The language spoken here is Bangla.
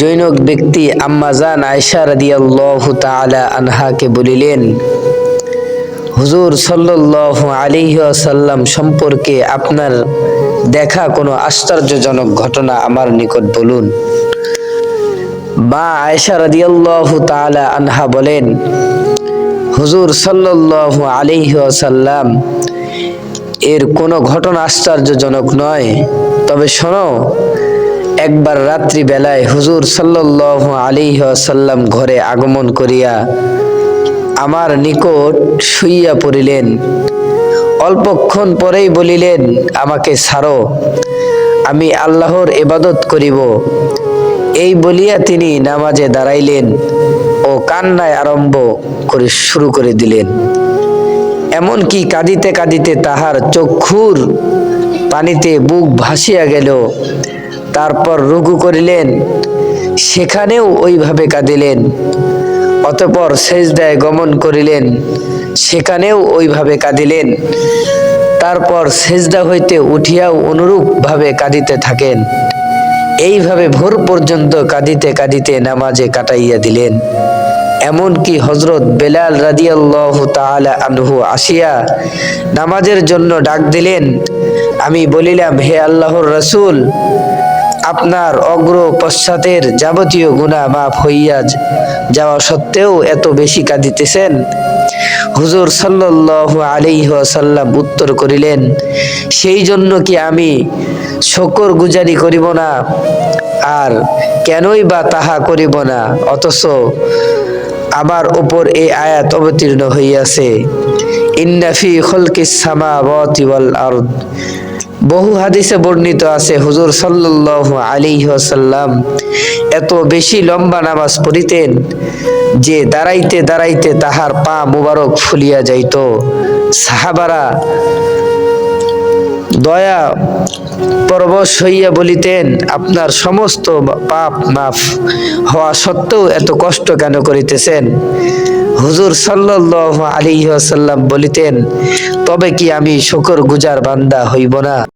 জৈনক ব্যক্তি আম্মাজান আয়সা রাদিয়াল্লাহু তাআলা আনহাকে বলিলেন, হুজুর সাল্লাল্লাহু আলাইহি ওয়াসাল্লাম সম্পর্কে আপনার দেখা কোনো আশ্চর্যজনক ঘটনা আমার নিকট বলুন। মা আয়েশা রাদিয়াল্লাহু তাআলা আনহা বলেন, হুজুর সাল্লাল্লাহু আলাইহি ওয়াসাল্লাম এর কোনো ঘটনা আশ্চর্যজনক নয়। তবে শোনো একবার রাত্রি বেলায় হুজুর সাল্লাল্লাহু আলাইহি ওয়াসাল্লাম ঘরে আগমন করিয়া আমার নিকট শুইয়া পড়িলেন। অল্পক্ষণ পরেই বলিলেন, আমাকে ছাড়ো, আমি আল্লাহর এবাদত করিব। এই বলিয়া তিনি নামাজে দাঁড়াইলেন ও কান্নায় আরম্ভ করে শুরু করে দিলেন। এমনকি কাঁদিতে কাঁদিতে তাহার চক্ষুর পানিতে বুক ভাসিয়া গেল। তারপর রুকু করিলেন, সেখানেও ওইভাবে কাঁদিলেন। অতপর সেজদায় গমন করিলেন, সেখানেও ওইভাবে কাঁদিলেন। তারপর সেজদা হইতে উঠিয়াও অনুরূপভাবে কাঁদিতে থাকেন। এইভাবে ভোর পর্যন্ত কাঁদিতে কাঁদিতে নামাজে কাটাইয়া দিলেন। এমনকি হজরত বেলাল রাদিয়াল্লাহ তাআলা আনহু আসিয়া নামাজের জন্য ডাক দিলেন, আমি বলিলাম, হে আল্লাহর রসুল আপনার অগ্র পশ্চাতের যাবতীয় গুণা মাফ হইয়া যাওয়া সত্ত্বেও এত বেশি কাঁদিতেছেন? হুজুর সাল্লাল্লাহু আলাইহি ওয়াসাল্লাম উত্তর করিলেন, সেই জন্য কি আমি শকর গুজারি করিব না? আর কেনই বা তাহা করিব না? অথচ আমার উপর এই আয়াত অবতীর্ণ হইয়াছে ইন্নাফি খলকিস সামাওয়াতি ওয়াল আরদ। বহু হাদিসে বর্ণিত আছে, হুজুর সাল্লাল্লাহু আলাইহি ওয়াসাল্লাম এত বেশি লম্বা নামাজ পড়িতেন যে দাঁড়াইতে দাঁড়াইতে তাহার পা মুবারক ফুলিয়া যাইত। সাহাবারা দয়া পরবশ হইয়া বলিতেন, আপনার সমস্ত পাপ মাফ হওয়া সত্ত্বেও এত কষ্ট কেন করিতেছেন? হুজুর সাল্লাল্লাহু আলাইহি ওয়াসাল্লাম বলিতেন, তবে কি আমি শকর গুজার বান্দা হইব না?